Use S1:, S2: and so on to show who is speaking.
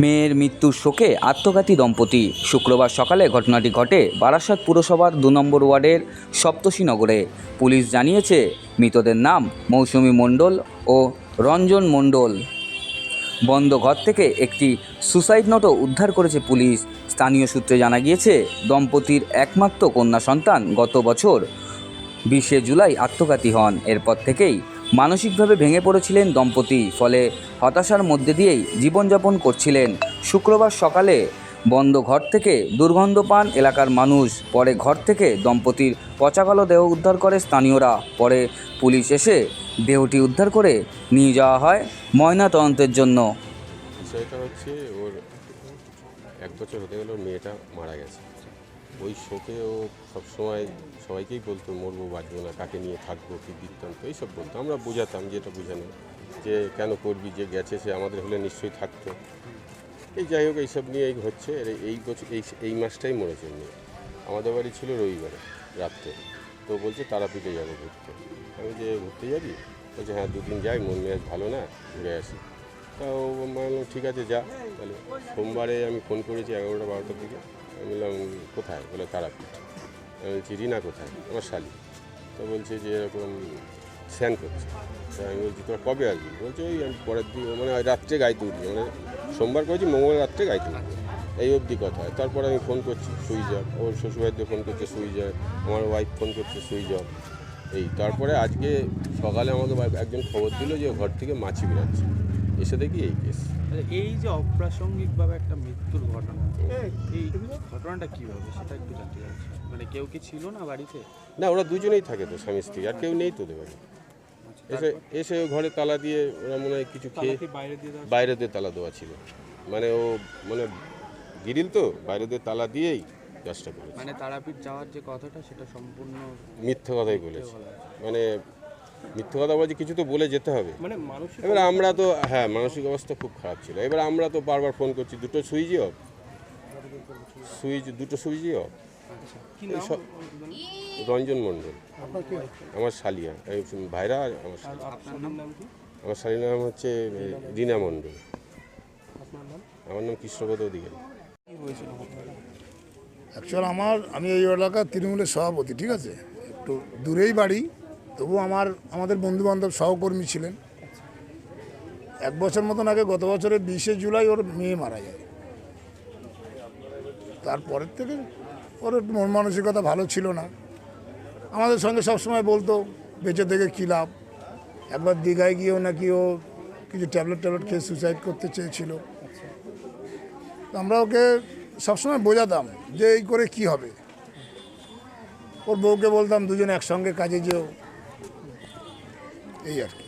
S1: মেয়ের মৃত্যুর শোকে আত্মঘাতী দম্পতি। শুক্রবার সকালে ঘটনাটি ঘটে বারাসাত পুরসভার দু নম্বর ওয়ার্ডের সপ্তশীনগরে পুলিশ জানিয়েছে, মৃতদের নাম মৌসুমী মণ্ডল ও রঞ্জন মণ্ডল। বন্ধ ঘর থেকে একটি সুসাইড নোটও উদ্ধার করেছে পুলিশ। স্থানীয় সূত্রে জানা গিয়েছে, দম্পতির একমাত্র কন্যা সন্তান গত বছর বিশে জুলাই আত্মঘাতী হন। এরপর থেকেই মানসিকভাবে ভেঙে পড়েছিলেন দম্পতি, ফলে হতাশার মধ্যে দিয়েই জীবনযাপন করছিলেন। শুক্রবার সকালে বন্ধ ঘর থেকে দুর্গন্ধ পান এলাকার মানুষ, পরে ঘর থেকে দম্পতির পচাকালো দেহ উদ্ধার করে স্থানীয়রা, পরে পুলিশ এসে দেহটি উদ্ধার করে নিয়ে যাওয়া হয় ময়না তদন্তের জন্য।
S2: বিষয়টা হচ্ছে ওর এক বছর হতে গেলে মেয়েটা মারা গেছে। ওই শোকে ও সবসময় সবাইকেই বলতো, মরবো বাঁচবো না, কাকে নিয়ে থাকব, কী বৃত্তান্ত? এইসব বলতো। আমরা বোঝাতাম, যেটা বোঝানো যে কেন করবি, যে গেছে, সে আমাদের হলে নিশ্চয়ই থাকতো। এই যাই হোক, এইসব নিয়ে এই হচ্ছে এই বছর, এই এই মাসটাই মরেছে নিয়ে আমাদের বাড়ি ছিল রবিবারে, রাত্রে। তো বলছে, তারাপীঠে যাব ঘুরতে। আমি যে, ঘুরতে যাবি? বলছে হ্যাঁ দুদিন যাই, মন মেয়াজ ভালো না, ঘুরে আসি। তা বললাম, ঠিক আছে যা। তাহলে সোমবারে আমি ফোন করেছি এগারোটা বারোটার দিকে। আমি বললাম কোথায়? বলে তারাপীঠ। আমি বলছি রিনা কোথায়? আমার শালি। তো বলছে যে এরকম স্যান করছে। আমি বলছি তোরা কবে আসবি? বলছে ওই আমি পরের দিন মানে রাত্রে গাইতে উঠবি। মানে সোমবার করেছি মঙ্গলবার রাত্রে গাইতে উঠবি। এই অবধি কথা হয়। তারপরে আমি ফোন করছি সুইচ অফ ওর শ্বশুরবাড়িতে ফোন করছে সুইচ অফ আমার ওয়াইফ ফোন করছে সুইচ অফ এই তারপরে আজকে সকালে আমাকে একজন খবর দিল যে ঘর থেকে মাছি বেরাচ্ছে। এসে দেখি এই কেস
S3: তাহলে এই যে অপ্রাসঙ্গিকভাবে একটা মৃত্যুর ঘটনা এই ঘটনাটা কীভাবে? সেটা একটু জানতে চাইছি মানে কেউ কি ছিল না বাড়িতে?
S2: না ওরা দুজনেই থাকে তো স্বামী স্ত্রী আর কেউ নেই তো দেবে এসে এসে ও ঘরে তালা দিয়ে ওরা মনে হয় কিছু খেয়ে
S3: বাইরে দিয়ে দেওয়া
S2: বাইরে দিয়ে তালা দেওয়া ছিল। মানে ও মানে গিরিল তো বাইরে দিয়ে তালা দিয়েই কাজটা করেছে।
S3: মানে তারাপীঠ যাওয়ার যে কথাটা সেটা সম্পূর্ণ
S2: মিথ্যে কথাই বলেছে। মানে মিথ্যে কথা বলছে কিছু তো বলে যেতে হবে।
S3: মানে
S2: এবার আমরা তো হ্যাঁ মানসিক অবস্থা খুব খারাপ ছিল। এবার আমরা তো বারবার ফোন করছি দুটো সুইচই অফ। সুইচ দুটো সুইচই অফ।
S3: কি
S2: এই
S3: নাম?
S2: সব- রঞ্জন মণ্ডল। আমার শালিয়া। ভাইরা আর আমার শালি
S3: আপনার নাম? নাম কি?
S2: আমার শালির নাম হচ্ছে রীনা মণ্ডল। আমার নাম কৃষ্ণপদ অধিকারী?
S4: অ্যাকচুয়াল আমার আমি এই এলাকার তৃণমূলের সভাপতি ঠিক আছে? একটু দূরেই বাড়ি। তবু আমার, আমাদের বন্ধুবান্ধব সহকর্মী ছিলেন। এক বছর মতন আগে গত বছরের বিশে জুলাই ওর মেয়ে মারা যায়। তারপরের থেকে ওর মন মানসিকতা ভালো ছিল না। আমাদের সঙ্গে সবসময় বলতো, বেঁচে থেকে কী লাভ? একবার দীঘায় গিয়েও নাকি ও কিছু ট্যাবলেট ট্যাবলেট খেয়ে সুসাইড করতে চেয়েছিল। আমরা ওকে সবসময় বোঝাতাম যে এই করে কি হবে। ওর বউকে বলতাম, দুজন একসঙ্গে কাজে যেও। এই আর কি